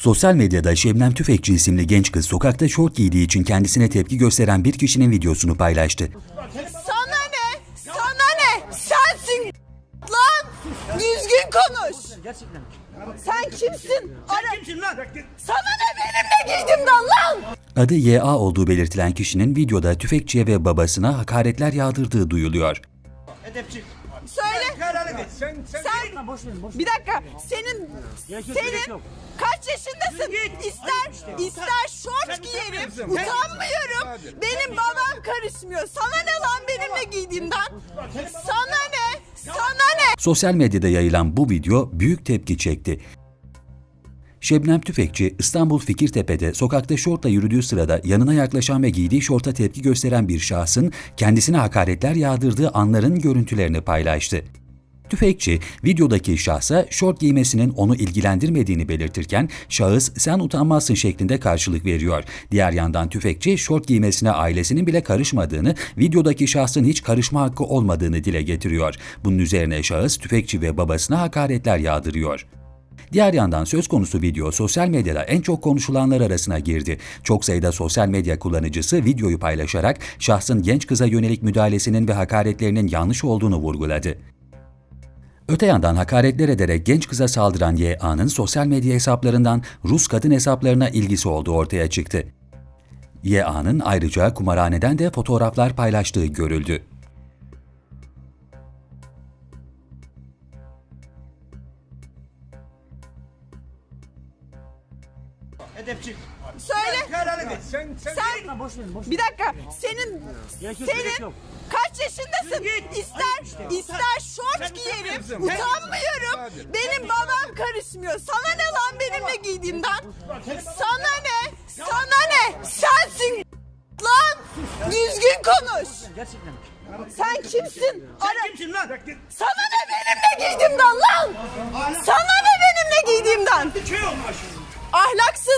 Sosyal medyada Şebnem Tüfekçi isimli genç kız sokakta şort giydiği için kendisine tepki gösteren bir kişinin videosunu paylaştı. Sana ne? Sana ne? Sensin lan. Düzgün konuş. Sen kimsin? Ara. Sana ne benim ne giydimden lan? Adı YA olduğu belirtilen kişinin videoda tüfekçiye ve babasına hakaretler yağdırdığı duyuluyor. Edepçi. Söyle. Sen sen Sen boş bir dakika senin senin. Kaç yaşındasın? İster ister şort giyerim. Utanmıyorum. Benim babam karışmıyor. Sana ne lan benim ne giydiğimden? Sana ne? Sana ne? Sosyal medyada yayılan bu video büyük tepki çekti. Şebnem Tüfekçi İstanbul Fikirtepe'de sokakta şortla yürüdüğü sırada yanına yaklaşan ve giydiği şorta tepki gösteren bir şahsın kendisine hakaretler yağdırdığı anların görüntülerini paylaştı. Tüfekçi, videodaki şahsa şort giymesinin onu ilgilendirmediğini belirtirken şahıs sen utanmazsın şeklinde karşılık veriyor. Diğer yandan tüfekçi şort giymesine ailesinin bile karışmadığını, videodaki şahsın hiç karışma hakkı olmadığını dile getiriyor. Bunun üzerine şahıs tüfekçi ve babasına hakaretler yağdırıyor. Diğer yandan söz konusu video sosyal medyada en çok konuşulanlar arasına girdi. Çok sayıda sosyal medya kullanıcısı videoyu paylaşarak şahsın genç kıza yönelik müdahalesinin ve hakaretlerinin yanlış olduğunu vurguladı. Öte yandan hakaretler ederek genç kıza saldıran YA'nın sosyal medya hesaplarından Rus kadın hesaplarına ilgisi olduğu ortaya çıktı. YA'nın ayrıca kumarhaneden de fotoğraflar paylaştığı görüldü. Edepçi. Söyle. Kararı et. sen sen Sen Lan boş verin boş bir dakika senin senin yaşındasın? İster ister şort giyerim. Utanmıyorum. Benim babam karışmıyor. Sana ne lan benim ne giydiğimden? Sana ne? Sana ne? Sensin lan. Düzgün konuş. Gerçekten. Sen kimsin? Sen kimsin lan? Sana ne benim ne giydiğimden lan? Sana ne benim ne giydiğimden? Şey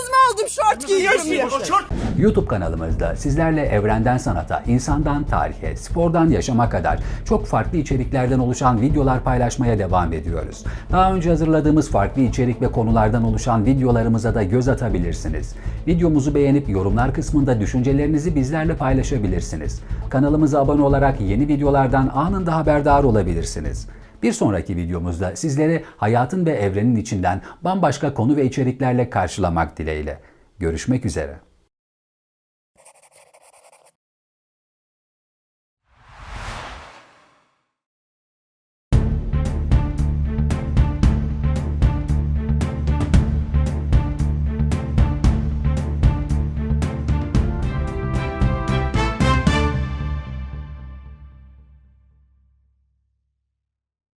mı oldum şort giyiyorum. YouTube kanalımızda sizlerle evrenden sanata, insandan tarihe, spordan yaşama kadar çok farklı içeriklerden oluşan videolar paylaşmaya devam ediyoruz. Daha önce hazırladığımız farklı içerik ve konulardan oluşan videolarımıza da göz atabilirsiniz. Videomuzu beğenip yorumlar kısmında düşüncelerinizi bizlerle paylaşabilirsiniz. Kanalımıza abone olarak yeni videolardan anında haberdar olabilirsiniz. Bir sonraki videomuzda sizleri hayatın ve evrenin içinden bambaşka konu ve içeriklerle karşılamak dileğiyle. Görüşmek üzere.